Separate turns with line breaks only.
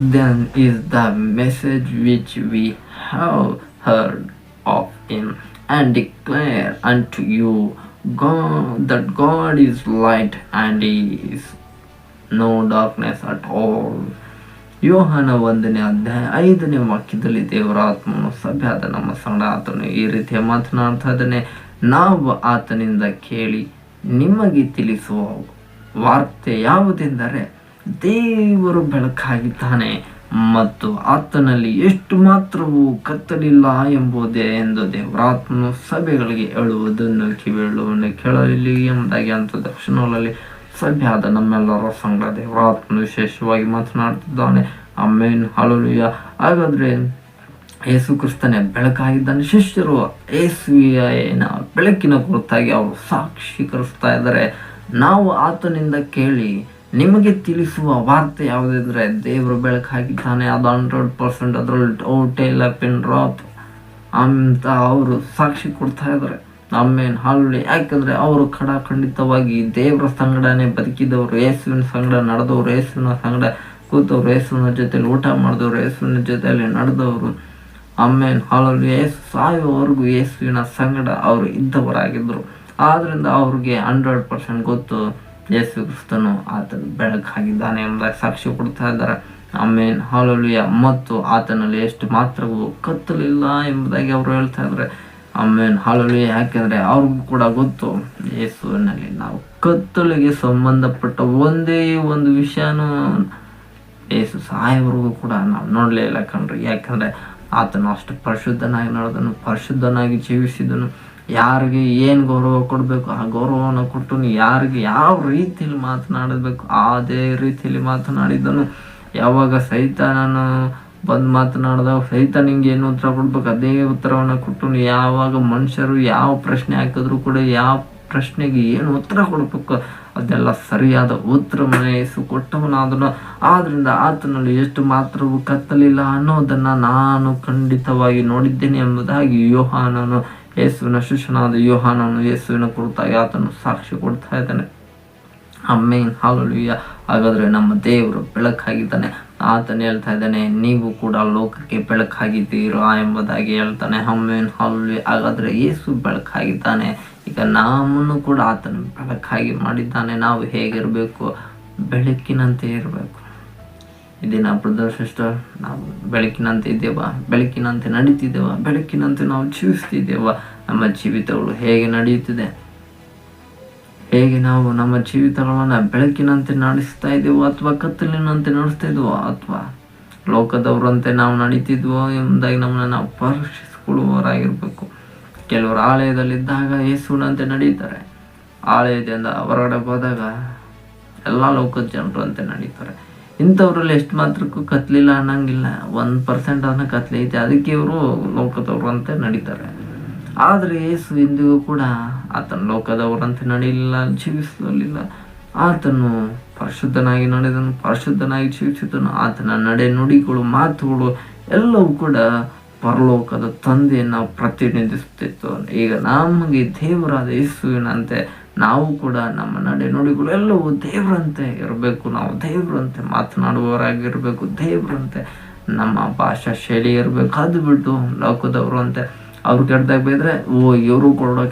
then is the message which we have heard of him and declare unto you God that God is light and is no darkness at all. ಯೋಹನ ಒಂದನೇ ಅಧ್ಯಾಯ ಐದನೇ ವಾಕ್ಯದಲ್ಲಿ ದೇವರಾತ್ಮನು ಸಭೆಯಾದ ನಮ್ಮ ಸಂಗಡ ಆತನು ಈ ರೀತಿಯ ಮಾತನಾಡ್ತಾ ಇದ್ದಾನೆ ನಾವು ಆತನಿಂದ ಕೇಳಿ ನಿಮಗೆ ತಿಳಿಸುವ ವಾರ್ತೆ ಯಾವುದೆಂದರೆ ದೇವರು ಬೆಳಕಾಗಿದ್ದಾನೆ ಮತ್ತು ಆತನಲ್ಲಿ ಎಷ್ಟು ಮಾತ್ರವೂ ಕತ್ತಲಿಲ್ಲ ಎಂಬುದೇ ಎಂದು ದೇವರಾತ್ಮನು ಸಭೆಗಳಿಗೆ ಹೇಳುವುದನ್ನು ಕಿವಿಳುವನ್ನು ಕೇಳಲಿ ಎಂಬುದಾಗಿ ಅಂತ ಸಭೆ ಆದ ನಮ್ಮೆಲ್ಲರ ಸಂಘ ದೇವರಾತ್ಮನು ವಿಶೇಷವಾಗಿ ಮಾತನಾಡ್ತಿದ್ದಾನೆ ಅಮ್ಮೇನು ಹಲಲುಯ್ಯ ಹಾಗಾದ್ರೆ ಯೇಸು ಕ್ರಿಸ್ತನೇ ಬೆಳಕಾಗಿದ್ದಾನೆ. ಶಿಷ್ಯರು ಯೇಸುವಿನ ಬೆಳಕಿನ ಕುರಿತಾಗಿ ಅವರು ಸಾಕ್ಷೀಕರಿಸ್ತಾ ಇದ್ದಾರೆ. ನಾವು ಆತನಿಂದ ಕೇಳಿ ನಿಮಗೆ ತಿಳಿಸುವ ವಾರ್ತೆ ಯಾವುದಂದ್ರೆ ದೇವರು ಬೆಳಕಾಗಿದ್ದಾನೆ. ಅದು ಹಂಡ್ರೆಡ್ ಪರ್ಸೆಂಟ್ ಅದರಲ್ಲಿ ಡೌಟ್ ಇಲ್ಲ ಪಿನ್ ಡ್ರಾಪ್ ಅಂತ ಅವರು ಸಾಕ್ಷಿ ಕೊಡ್ತಾ ಇದ್ದಾರೆ. ನಮ್ಮೇನು ಹಾಲು ಯಾಕಂದ್ರೆ ಅವರು ಖಡ ಖಂಡಿತವಾಗಿ ದೇವರ ಸಂಗಡನೆ ಬದುಕಿದವರು, ಯೇಸುವಿನ ಸಂಗಡ ನಡೆದವರು, ಯೇಸುವಿನ ಸಂಗಡ ಕೂತವ್ರು, ಯೇಸುವಿನ ಜೊತೆಲಿ ಊಟ ಮಾಡಿದವರು, ಯೇಸುವಿನ ಜೊತೆಯಲ್ಲಿ ನಡೆದವರು. ಅಮ್ಮೇನ್ ಹಾಲಲ್ಲಿ ಯೇಸು ಸಾಯುವವರೆಗೂ ಯೇಸುವಿನ ಸಂಗಡ ಅವರು ಇದ್ದವರಾಗಿದ್ದರು. ಆದ್ದರಿಂದ ಅವ್ರಿಗೆ ಹಂಡ್ರೆಡ್ ಪರ್ಸೆಂಟ್ ಗೊತ್ತು. ಯೇಸು ಕ್ರಿಸ್ತನು ಆತನ ಬೆಳಕಾಗಿದ್ದಾನೆ ಎಂಬ ಸಾಕ್ಷಿ ಕೊಡ್ತಾ ಇದ್ದಾರೆ. ಆಮೇನ್. ಹಾಲುಲಿಯ. ಮತ್ತು ಆತನಲ್ಲಿ ಎಷ್ಟು ಮಾತ್ರವೂ ಕತ್ತಲಿಲ್ಲ ಎಂಬುದಾಗಿ ಅವರು ಹೇಳ್ತಾ ಇದ್ದಾರೆ. ಆಮೇನ್. ಹಾಲುಲಿಯ. ಯಾಕೆಂದ್ರೆ ಅವ್ರಿಗೂ ಕೂಡ ಗೊತ್ತು, ಯೇಸುವಿನಲ್ಲಿ ನಾವು ಕತ್ತಲಿಗೆ ಸಂಬಂಧಪಟ್ಟ ಒಂದೇ ಒಂದು ವಿಷಯನೂ ಯೇಸು ಸಾಯವರೆಗೂ ಕೂಡ ನಾವು ನೋಡಲೇ ಇಲ್ಲ ಕಣ್ರಿ. ಯಾಕಂದ್ರೆ ಆತನು ಅಷ್ಟು ಪರಿಶುದ್ಧನಾಗಿ ನಡೆದನು, ಪರಿಶುದ್ಧನಾಗಿ ಜೀವಿಸಿದನು. ಯಾರಿಗೆ ಏನು ಗೌರವ ಕೊಡಬೇಕು, ಆ ಗೌರವವನ್ನು ಕೊಟ್ಟು ಯಾರಿಗೆ ಯಾವ ರೀತಿಯಲ್ಲಿ ಮಾತನಾಡಬೇಕು, ಅದೇ ರೀತಿಯಲ್ಲಿ ಮಾತನಾಡಿದನು ಯಾವಾಗ ಸೈತಾನನು ಬಂದು ಮಾತನಾಡಿದಾಗ ನಿಂಗೆ ಏನು ಉತ್ತರ ಕೊಡ್ಬೇಕು, ಅದೇ ಉತ್ತರವನ್ನು ಕೊಟ್ಟು ಯಾವಾಗ ಮನುಷ್ಯರು ಯಾವ ಪ್ರಶ್ನೆ ಹಾಕಿದ್ರು ಕೂಡ ಯಾವ ಪ್ರಶ್ನೆಗೆ ಏನು ಉತ್ತರ ಕೊಡಬೇಕು, ಅದೆಲ್ಲ ಸರಿಯಾದ ಉತ್ತರ ಯೇಸು ಕೊಟ್ಟವನಾದನು. ಆದ್ರಿಂದ ಆತನಲ್ಲಿ ಎಷ್ಟು ಮಾತ್ರವೂ ಕತ್ತಲಿಲ್ಲ ಅನ್ನೋದನ್ನ ನಾನು ಖಂಡಿತವಾಗಿ ನೋಡಿದ್ದೇನೆ ಎಂಬುದಾಗಿ ಯೋಹಾನನು ಯೇಸುವಿನ ಶಿಷ್ಯನಾದ ಯೋಹಾನನು ಯೇಸುವಿನ ಕುರಿತಾಗಿ ಆತನು ಸಾಕ್ಷಿ ಕೊಡ್ತಾ ಇದ್ದಾನೆ. ಅಮ್ಮೇನ್ ಹಾಲುಯ್ಯ ಹಾಗಾದರೆ ನಮ್ಮ ದೇವರು ಬೆಳಕಾಗಿದ್ದಾನೆ. ಆತನು ಹೇಳ್ತಾ ಇದ್ದಾನೆ, ನೀವು ಕೂಡ ಲೋಕಕ್ಕೆ ಬೆಳಕಾಗಿದ್ದೀರಾ? ಎಂಬುದಾಗಿ ಹೇಳ್ತಾನೆ. ಅಮ್ಮೇನ್ ಹಾಲುಯ್ಯ ಹಾಗಾದ್ರೆ ಯೇಸು ಬೆಳಕಾಗಿದ್ದಾನೆ. ಈಗ ನಾಮನ್ನು ಕೂಡ ಆತನು ಬೆಳಕಾಗಿ ಮಾಡಿದ್ದಾನೆ. ನಾವು ಹೇಗಿರಬೇಕು? ಬೆಳಕಿನಂತೆ ಇರಬೇಕು. ಇದಿನ ಬ್ರದರ್, ಸಿಸ್ಟರ್, ನಾವು ಬೆಳಕಿನಂತೆ ಇದ್ದೇವ? ಬೆಳಕಿನಂತೆ ನಡೀತಿದ್ದೇವ? ಬೆಳಕಿನಂತೆ ನಾವು ಜೀವಿಸ್ತಿದ್ದೇವ? ನಮ್ಮ ಜೀವಿತಗಳು ಹೇಗೆ ನಡೆಯುತ್ತಿದೆ? ಹೇಗೆ ನಾವು ನಮ್ಮ ಜೀವಿತಗಳನ್ನು ಬೆಳಕಿನಂತೆ ನಡೆಸ್ತಾ ಇದ್ದೇವೋ ಅಥವಾ ಕತ್ತಲಿನಂತೆ ನಡೆಸ್ತಾ ಇದ್ವೋ ಅಥವಾ ಲೋಕದವರಂತೆ ನಾವು ನಡೀತಿದ್ವೋ ಎಂಬುದಾಗಿ ನಮ್ಮನ್ನು ನಾವು ಪರೀಕ್ಷಿಸಿಕೊಳ್ಳುವವರಾಗಿರಬೇಕು. ಕೆಲವರು ಆಲಯದಲ್ಲಿದ್ದಾಗ ಯೇಸುನಂತೆ ನಡೀತಾರೆ. ಆಲಯದಿಂದ ಹೊರಗಡೆ ಹೋದಾಗ ಎಲ್ಲ ಲೋಕದ ಜನರಂತೆ ನಡೀತಾರೆ. ಇಂಥವ್ರಲ್ಲಿ ಎಷ್ಟು ಮಾತ್ರಕ್ಕೂ ಕತ್ಲಿಲ್ಲ ಅನ್ನಂಗಿಲ್ಲ. ಒಂದು ಪರ್ಸೆಂಟ್ ಅದನ್ನ ಕತ್ಲೆ ಐತೆ. ಅದಕ್ಕೆ ಇವರು ಲೋಕದವ್ರಂತೆ ನಡೀತಾರೆ. ಆದರೆ ಯೇಸು ಇಂದಿಗೂ ಕೂಡ ಆತನ ಲೋಕದವರಂತೆ ನಡೀಲಿಲ್ಲ ಜೀವಿಸಲಿಲ್ಲ ಆತನು ಪರಿಶುದ್ಧನಾಗಿ ನಡೆದನು, ಪರಿಶುದ್ಧನಾಗಿ ಜೀವಿಸಿದನು. ಆತನ ನಡೆ ನುಡಿಗಳು, ಮಾತುಗಳು ಎಲ್ಲವೂ ಕೂಡ ಪರಲೋಕದ ತಂದೆಯನ್ನು ಪ್ರತಿನಿಧಿಸುತ್ತಿತ್ತು ಈಗ ನಮಗೆ ದೇವರಾದ ಯೇಸುವಿನಂತೆ ನಾವು ಕೂಡ ನಮ್ಮ ನಡೆ ನುಡಿಗಳು ಎಲ್ಲವೂ ದೇವರಂತೆ ಇರಬೇಕು. ನಾವು ದೇವರಂತೆ ಮಾತನಾಡುವವರಾಗಿರಬೇಕು. ದೇವರಂತೆ ನಮ್ಮ ಭಾಷಾ ಶೈಲಿ ಇರಬೇಕು. ಅದು ಬಿಟ್ಟು ಲೋಕದವರು ಅಂತೆ ಅವ್ರು ಕೆಟ್ಟದಾಗ ಬೈದ್ರೆ ಓ, ಇವರು ಕೊಡೋಕೆ